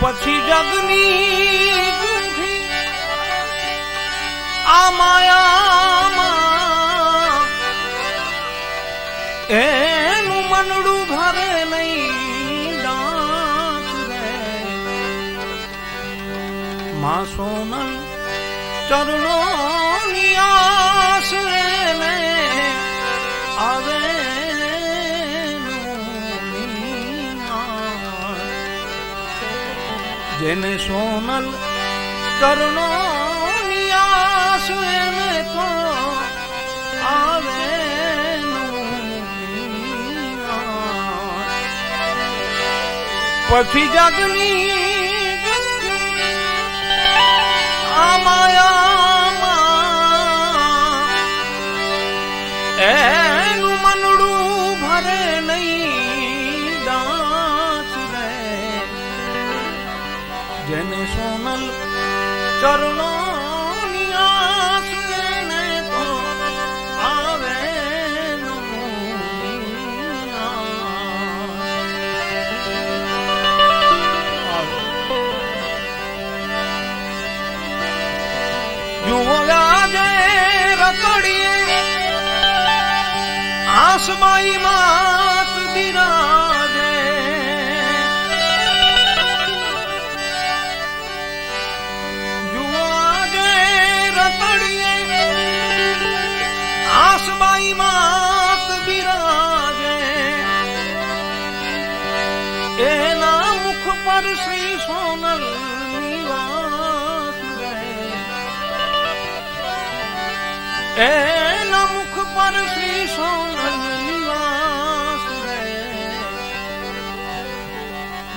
પછી જગની આ માયામાં એનું મનડું ભરે નહીં માં સોનલ ચરણો જેને સોનલ કરણો નિયાસ એને તો આવે પછી જગની આ માયામાં સોનલ ચરણો રકડીએ આસમાઈ માત શ્રી સોનલ એના મુખ પર શ્રી સોનલ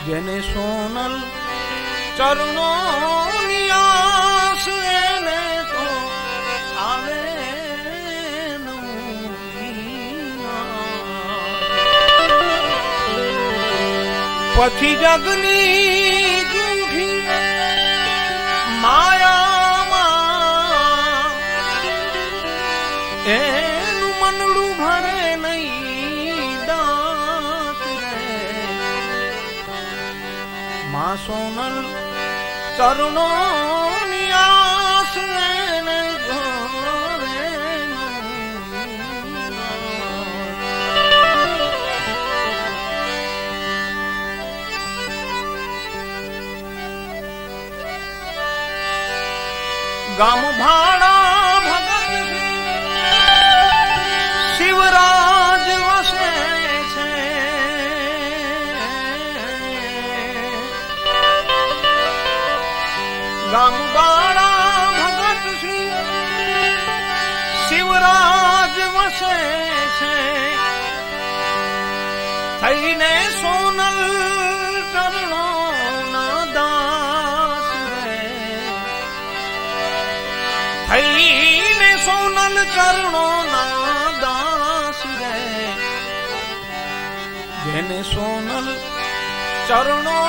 જેને સોનલ ચરણો નિયાસ પછી જગની જૂઠી માયામાં. એનું મનડું ભરે નહીં દાંતમાં સોનલ ચરણો નિયાસ ગામ ભાણા ભગત શિવરાજ ગામ ભાડા થઈને સોનલ ચરણો ના દાસ રે. જેને સોનલ ચરણો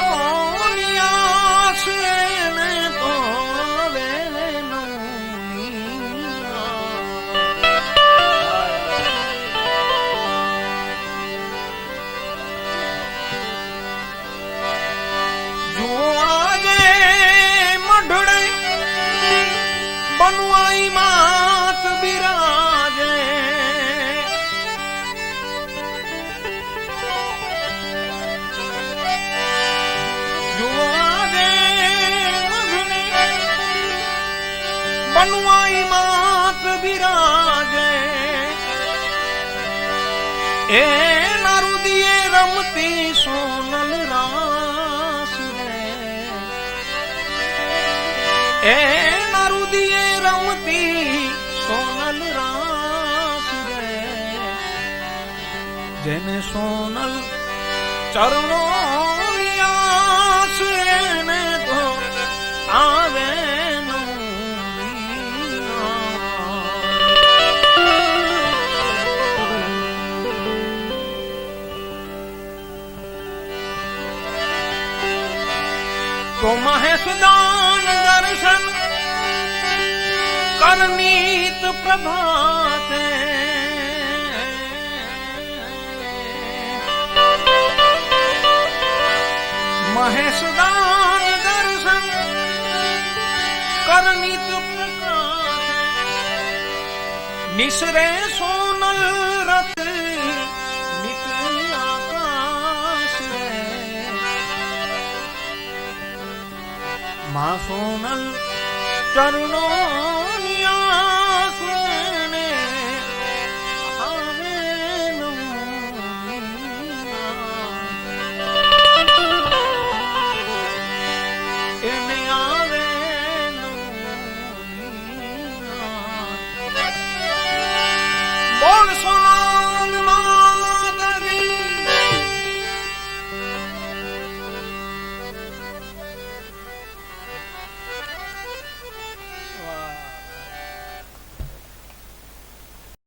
બિરાજે એ નારુદીએ રમતી સોનલ રાસ રે એ નારુદીએ રમતી સોનલ રાસ રે જેને સોનલ ચરણો ન્યાસ એને મહેશદાન દર્શન કરનીત પ્રભાતે મહેશ દાન દર્શન કરનિત પ્રકાશ નિસરે સોનલ રત સોનલ ચરણો